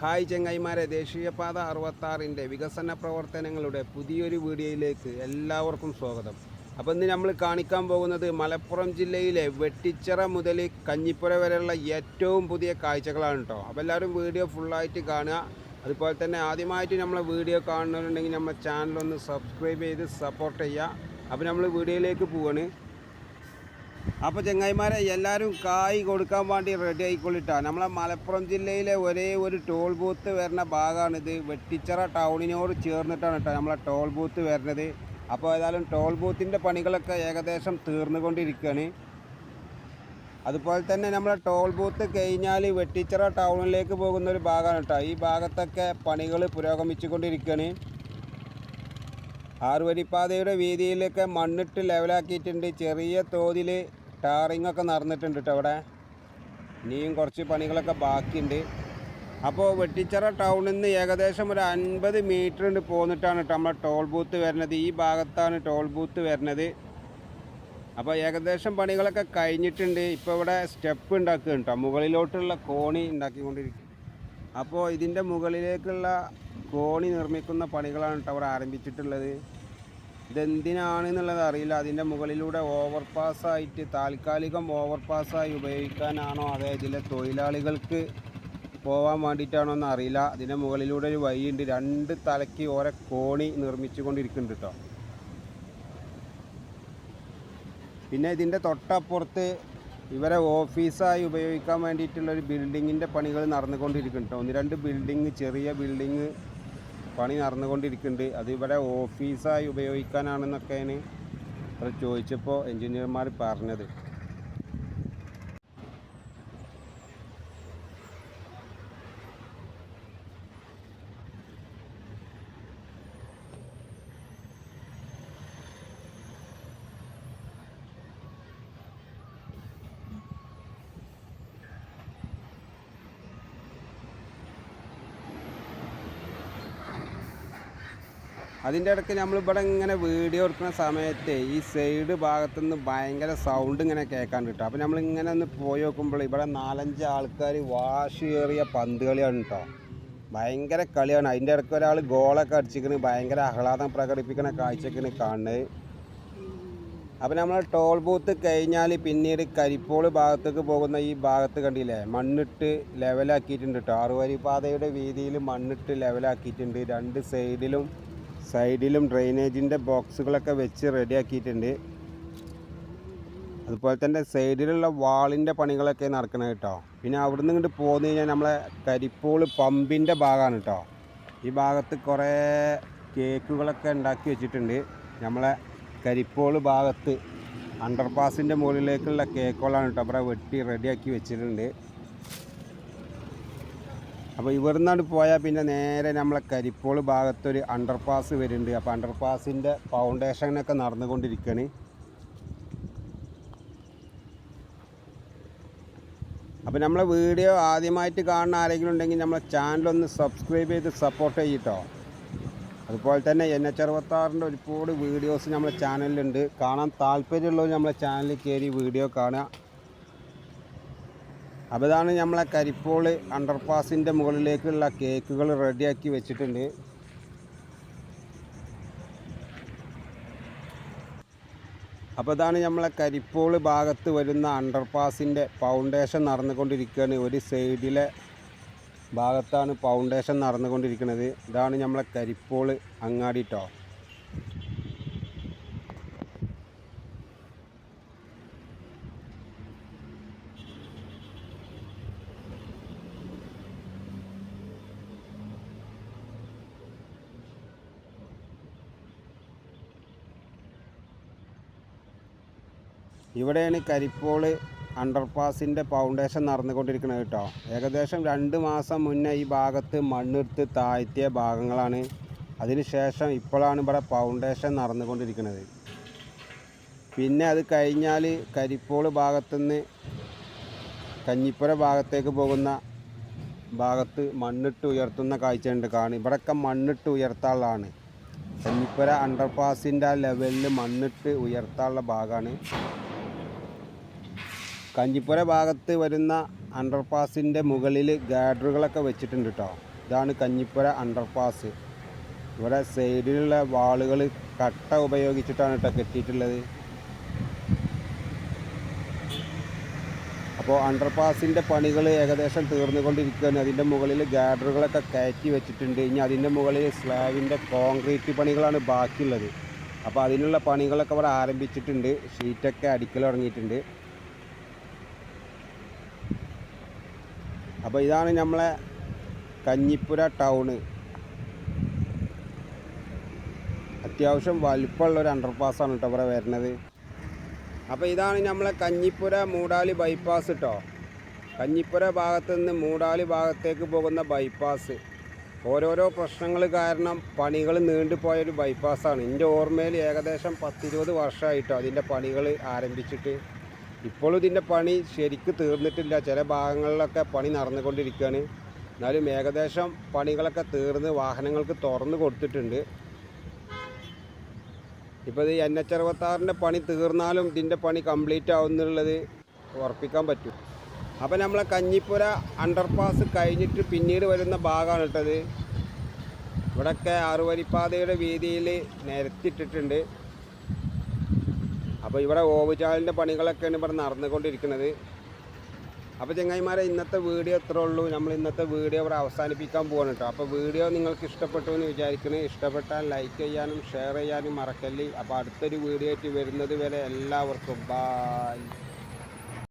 Hi ചെങ്ങൈമാരെ ദേശീയപാത അറുപത്താറിന്റെ വികസന പ്രവർത്തനങ്ങളുടെ പുതിയൊരു വീഡിയോയിലേക്ക് എല്ലാവർക്കും സ്വാഗതം. അപ്പോൾ ഇന്ന് നമ്മൾ കാണിക്കാൻ പോകുന്നത് മലപ്പുറം ജില്ലയിലെ വെട്ടിച്ചിറ മുതൽ കഞ്ഞിപ്പുര വരെയുള്ള ഏറ്റവും പുതിയ കാഴ്ചകളാണ് കേട്ടോ. അപ്പോൾ എല്ലാവരും വീഡിയോ ഫുള്ളായിട്ട് കാണുക. അതുപോലെ തന്നെ ആദ്യമായിട്ട് നമ്മളെ വീഡിയോ കാണുന്നുണ്ടെങ്കിൽ നമ്മുടെ ചാനലൊന്ന് സബ്സ്ക്രൈബ് ചെയ്ത് സപ്പോർട്ട് ചെയ്യുക. അപ്പോൾ നമ്മൾ വീഡിയോയിലേക്ക് പോവാണ്. അപ്പോൾ ചെങ്ങായിമാരെ എല്ലാവരും കായ് കൊടുക്കാൻ വേണ്ടി റെഡി ആയിക്കൊള്ളിട്ടാ. നമ്മളെ മലപ്പുറം ജില്ലയിലെ ഒരേ ഒരു ടോൾ ബൂത്ത് വരുന്ന ഭാഗമാണിത് വെട്ടിച്ചിറ ടൗണിനോട് ചേർന്നിട്ടാണ് കേട്ടോ നമ്മളെ ടോൾ ബൂത്ത് വരുന്നത്. അപ്പോൾ ഏതായാലും ടോൾ ബൂത്തിന്റെ പണികളൊക്കെ ഏകദേശം തീർന്നുകൊണ്ടിരിക്കുകയാണ് അതുപോലെ തന്നെ നമ്മളെ ടോൾ ബൂത്ത് കഴിഞ്ഞാൽ വെട്ടിച്ചിറ ടൗണിലേക്ക് പോകുന്ന ഒരു ഭാഗമാണ് കേട്ടോ ഈ ഭാഗത്തൊക്കെ പണികൾ പുരോഗമിച്ചുകൊണ്ടിരിക്കുകയാണ് ആറുവരിപ്പാതയുടെ വീതിയിലൊക്കെ മണ്ണിട്ട് ലെവലാക്കിയിട്ടുണ്ട് ചെറിയ തോതിൽ ടാറിംഗ് ഒക്കെ നടന്നിട്ടുണ്ട് കേട്ടോ അവിടെ. ഇനിയും കുറച്ച് പണികളൊക്കെ ബാക്കിയുണ്ട്. അപ്പോൾ വെട്ടിച്ചിറ ടൗണിൽ നിന്ന് ഏകദേശം ഒരു അൻപത് ഉണ്ട് പോന്നിട്ടാണ് കേട്ടോ നമ്മുടെ ടോൾ ബൂത്ത് വരുന്നത് ഈ ഭാഗത്താണ് ടോൾ ബൂത്ത് വരുന്നത് അപ്പോൾ ഏകദേശം പണികളൊക്കെ കഴിഞ്ഞിട്ടുണ്ട്. ഇപ്പോൾ ഇവിടെ സ്റ്റെപ്പ് ഉണ്ടാക്കുന്നുണ്ട് കേട്ടോ മുകളിലോട്ടുള്ള കോണി ഉണ്ടാക്കിക്കൊണ്ടിരിക്കും അപ്പോൾ ഇതിന്റെ മുകളിലേക്കുള്ള കോണി നിർമ്മിക്കുന്ന പണികളാണ് കേട്ടോ അവിടെ ആരംഭിച്ചിട്ടുള്ളത്. ഇതെന്തിനാണെന്നുള്ളത് അറിയില്ല. അതിന്റെ മുകളിലൂടെ ഓവർ പാസ്സായിട്ട് താൽക്കാലികം ഓവർ പാസ്സായി ഉപയോഗിക്കാനാണോ അതോ ഇതിലെ തൊഴിലാളികൾക്ക് പോകാൻ വേണ്ടിയിട്ടാണോ എന്ന് അറിയില്ല. അതിന്റെ മുകളിലൂടെ ഒരു വഴിയുണ്ട്. രണ്ട് തലയ്ക്ക് ഓരോ കോണി നിർമ്മിച്ചു കൊണ്ടിരിക്കുന്നുണ്ട് കേട്ടോ പിന്നെ ഇതിന്റെ തൊട്ടപ്പുറത്ത് ഇവരെ ഓഫീസായി ഉപയോഗിക്കാൻ വേണ്ടിയിട്ടുള്ള ഒരു ബിൽഡിങ്ങിന്റെ പണികൾ നടന്നുകൊണ്ടിരിക്കുന്നുണ്ട് ഒന്ന് രണ്ട് ബിൽഡിങ് ചെറിയ ബിൽഡിങ് പണി നടന്നുകൊണ്ടിരിക്കുന്നുണ്ട്. അതിവിടെ ഓഫീസായി ഉപയോഗിക്കാനാണെന്നൊക്കെയാണ് ചോദിച്ചപ്പോൾ എൻജിനീയർമാർ പറഞ്ഞത്. അതിന്റെ ഇടയ്ക്ക് നമ്മളിവിടെ ഇങ്ങനെ വീഡിയോ എടുക്കുന്ന സമയത്ത് ഈ സൈഡ് ഭാഗത്തുനിന്ന് ഭയങ്കര സൗണ്ട് ഇങ്ങനെ കേൾക്കാൻ കിട്ടും. അപ്പോൾ നമ്മൾ ഇങ്ങനെ ഒന്ന് പോയി നോക്കുമ്പോൾ ഇവിടെ നാലഞ്ച് ആൾക്കാർ വാശിയേറിയ പന്ത് കളിയാണ് കേട്ടോ ഭയങ്കര കളിയാണ്. അതിന്റെ ഇടയ്ക്ക് ഒരാൾ ഗോളൊക്കെ അടിച്ചിരിക്കുന്നത് ഭയങ്കര ആഹ്ലാദം പ്രകടിപ്പിക്കുന്ന കാഴ്ചക്കാണ് കാണുന്നത്. അപ്പോൾ നമ്മൾ ടോൾ ബൂത്ത് കഴിഞ്ഞാൽ പിന്നീട് കരിപ്പോൾ ഭാഗത്തേക്ക് പോകുന്ന ഈ ഭാഗത്ത് കണ്ടില്ലേ മണ്ണിട്ട് ലെവലാക്കിയിട്ടുണ്ട് കേട്ടോ ആറുവരി പാതയുടെ വീതിയിൽ മണ്ണിട്ട് ലെവലാക്കിയിട്ടുണ്ട് രണ്ട് സൈഡിലും സൈഡിലും ഡ്രെയിനേജിന്റെ ബോക്സുകളൊക്കെ വെച്ച് റെഡിയാക്കിയിട്ടുണ്ട്. അതുപോലെ തന്നെ സൈഡിലുള്ള വാളിന്റെ പണികളൊക്കെ നടക്കണം കേട്ടോ. പിന്നെ അവിടെ നിന്ന് ഇങ്ങോട്ട് പോന്നു കഴിഞ്ഞാൽ നമ്മളെ കരിപ്പോൾ പമ്പിന്റെ ഭാഗമാണ് കേട്ടോ. ഈ ഭാഗത്ത് കുറേ കേക്കുകളൊക്കെ ഉണ്ടാക്കി വെച്ചിട്ടുണ്ട്. നമ്മളെ കരിപ്പോൾ ഭാഗത്ത് അണ്ടർപാസിന്റെ മുകളിലേക്കുള്ള കേക്കുകളാണ് കേട്ടോ അവിടെ വെട്ടി റെഡിയാക്കി വെച്ചിട്ടുണ്ട്. അപ്പോൾ ഇവിടുന്നാണ് പോയാൽ പിന്നെ നേരെ നമ്മളെ കരിപ്പോൾ ഭാഗത്തൊരു അണ്ടർപാസ് വരുന്നുണ്ട്. അപ്പോൾ അണ്ടർപാസിന്റെ ഫൗണ്ടേഷനൊക്കെ നടന്നുകൊണ്ടിരിക്കുകയാണ് അപ്പോൾ നമ്മളെ വീഡിയോ ആദ്യമായിട്ട് കാണുന്ന ആരെങ്കിലും ഉണ്ടെങ്കിൽ നമ്മളെ ചാനലൊന്ന് സബ്സ്ക്രൈബ് ചെയ്ത് സപ്പോർട്ട് ചെയ്യട്ടോ. അതുപോലെ തന്നെ എൻ എച്ച് അറുപത്താറിന്റെ ഒരുപാട് വീഡിയോസ് നമ്മളെ ചാനലിലുണ്ട് കാണാൻ താല്പര്യമുള്ളവർ നമ്മളെ ചാനലിൽ കയറി വീഡിയോ കാണുക. അപ്പോൾ ഇതാണ് നമ്മളെ കരിപ്പോൾ അണ്ടർപാസിന്റെ മുകളിലേക്കുള്ള കേക്കുകൾ റെഡിയാക്കി വെച്ചിട്ടുണ്ട്. അപ്പോൾ ഇതാണ് നമ്മളെ കരിപ്പോൾ ഭാഗത്ത് വരുന്ന അണ്ടർപാസിന്റെ ഫൗണ്ടേഷൻ നടന്നുകൊണ്ടിരിക്കുകയാണ്. ഒരു സൈഡിലെ ഭാഗത്താണ് ഫൗണ്ടേഷൻ നടന്നുകൊണ്ടിരിക്കുന്നത്. ഇതാണ് നമ്മളെ കരിപ്പോൾ അങ്ങാടി ട്ടോ. ഇവിടെയാണ് കരിപ്പോൾ അണ്ടർപാസിന്റെ ഫൗണ്ടേഷൻ നടന്നുകൊണ്ടിരിക്കുന്നത് കേട്ടോ. ഏകദേശം രണ്ട് മാസം മുന്നേ ഈ ഭാഗത്ത് മണ്ണെടുത്ത് താഴ്ത്തിയ ഭാഗങ്ങളാണ്. അതിനുശേഷം ഇപ്പോഴാണ് ഇവിടെ ഫൗണ്ടേഷൻ നടന്നുകൊണ്ടിരിക്കുന്നത്. പിന്നെ അത് കഴിഞ്ഞാൽ കരിപ്പോൾ ഭാഗത്തുനിന്ന് കഞ്ഞിപ്പുര ഭാഗത്തേക്ക് പോകുന്ന ഭാഗത്ത് മണ്ണിട്ട് ഉയർത്തുന്ന കാഴ്ചയുണ്ട് കാണും ഇവിടെയൊക്കെ മണ്ണിട്ട് ഉയർത്താനുള്ളതാണ്. കഞ്ഞിപ്പുര അണ്ടർപാസിന്റെ ആ ലെവലിൽ മണ്ണിട്ട് ഉയർത്താനുള്ള ഭാഗമാണ്. കഞ്ഞിപ്പുര ഭാഗത്ത് വരുന്ന അണ്ടർപാസിന്റെ മുകളിൽ ഗാഡറുകളൊക്കെ വെച്ചിട്ടുണ്ട് കേട്ടോ ഇതാണ് കഞ്ഞിപ്പുര അണ്ടർപാസ്. ഇവിടെ സൈഡിലുള്ള വാളുകൾ കട്ട ഉപയോഗിച്ചിട്ടാണ് കേട്ടോ കെട്ടിയിട്ടുള്ളത്. അപ്പോൾ അണ്ടർപാസിന്റെ പണികൾ ഏകദേശം തീർന്നുകൊണ്ടിരിക്കുകയാണ്. അതിന്റെ മുകളിൽ ഗാഡറുകളൊക്കെ കയറ്റി വെച്ചിട്ടുണ്ട്. ഇനി അതിന്റെ മുകളിൽ സ്ലാബിന്റെ കോൺക്രീറ്റ് പണികളാണ് ബാക്കിയുള്ളത്. അപ്പോൾ അതിനുള്ള പണികളൊക്കെ ഇവിടെ ആരംഭിച്ചിട്ടുണ്ട്. ഷീറ്റൊക്കെ അടിക്കൽ തുടങ്ങിയിട്ടുണ്ട് അപ്പോൾ ഇതാണ് നമ്മളെ കഞ്ഞിപ്പുര ടൗണ്. അത്യാവശ്യം വലിപ്പമുള്ള ഒരു അണ്ടർപാസ്സാണ് കേട്ടോ ഇവിടെ വരുന്നത്. അപ്പോൾ ഇതാണ് നമ്മളെ കഞ്ഞിപ്പുര മൂടാലി ബൈപ്പാസ് കേട്ടോ കഞ്ഞിപ്പുര ഭാഗത്ത് നിന്ന് മൂടാലി ഭാഗത്തേക്ക് പോകുന്ന ബൈപ്പാസ് ഓരോരോ പ്രശ്നങ്ങൾ കാരണം പണികൾ നീണ്ടുപോയൊരു ബൈപ്പാസ്സാണ് എന്റെ ഓർമ്മയിൽ ഏകദേശം പത്തിരുപത് വർഷമായിട്ടോ അതിന്റെ പണികൾ ആരംഭിച്ചിട്ട്. ഇപ്പോഴും ഇതിന്റെ പണി ശരിക്ക് തീർന്നിട്ടില്ല. ചില ഭാഗങ്ങളിലൊക്കെ പണി നടന്നുകൊണ്ടിരിക്കുകയാണ്. എന്നാലും ഏകദേശം പണികളൊക്കെ തീർന്ന് വാഹനങ്ങൾക്ക് തുറന്ന് കൊടുത്തിട്ടുണ്ട്. ഇപ്പോൾ ഇത് എൻ എച്ച് അറുപത്താറിന്റെ പണി തീർന്നാലും ഇതിന്റെ പണി കംപ്ലീറ്റ് ആവുന്നുള്ളത് ഉറപ്പിക്കാൻ പറ്റും. അപ്പോൾ നമ്മളെ കഞ്ഞിപ്പുര അണ്ടർപാസ് കഴിഞ്ഞിട്ട് പിന്നീട് വരുന്ന ഭാഗമാണ് ഇട്ടത് ഇവിടെയൊക്കെ ആറുവരിപ്പാതയുടെ വീതിയിൽ നിരത്തിയിട്ടിട്ടുണ്ട്. അപ്പോൾ ഇവിടെ ഓവുചാലിന്റെ പണികളൊക്കെയാണ് ഇവിടെ നടന്നുകൊണ്ടിരിക്കുന്നത്. അപ്പോൾ ചങ്ങായിമാരെ ഇന്നത്തെ വീഡിയോ ഇത്രേ ഉള്ളൂ. നമ്മൾ ഇന്നത്തെ വീഡിയോ ഇവിടെ അവസാനിപ്പിക്കാൻ പോകണം കേട്ടോ. അപ്പോൾ വീഡിയോ നിങ്ങൾക്ക് ഇഷ്ടപ്പെട്ടു എന്ന് വിചാരിക്കുന്നത് ഇഷ്ടപ്പെട്ടാൽ ലൈക്ക് ചെയ്യാനും ഷെയർ ചെയ്യാനും മറക്കല്ലേ. അപ്പോൾ അടുത്തൊരു വീഡിയോ ആയിട്ട് വരുന്നത് വരെ എല്ലാവർക്കും ബായ്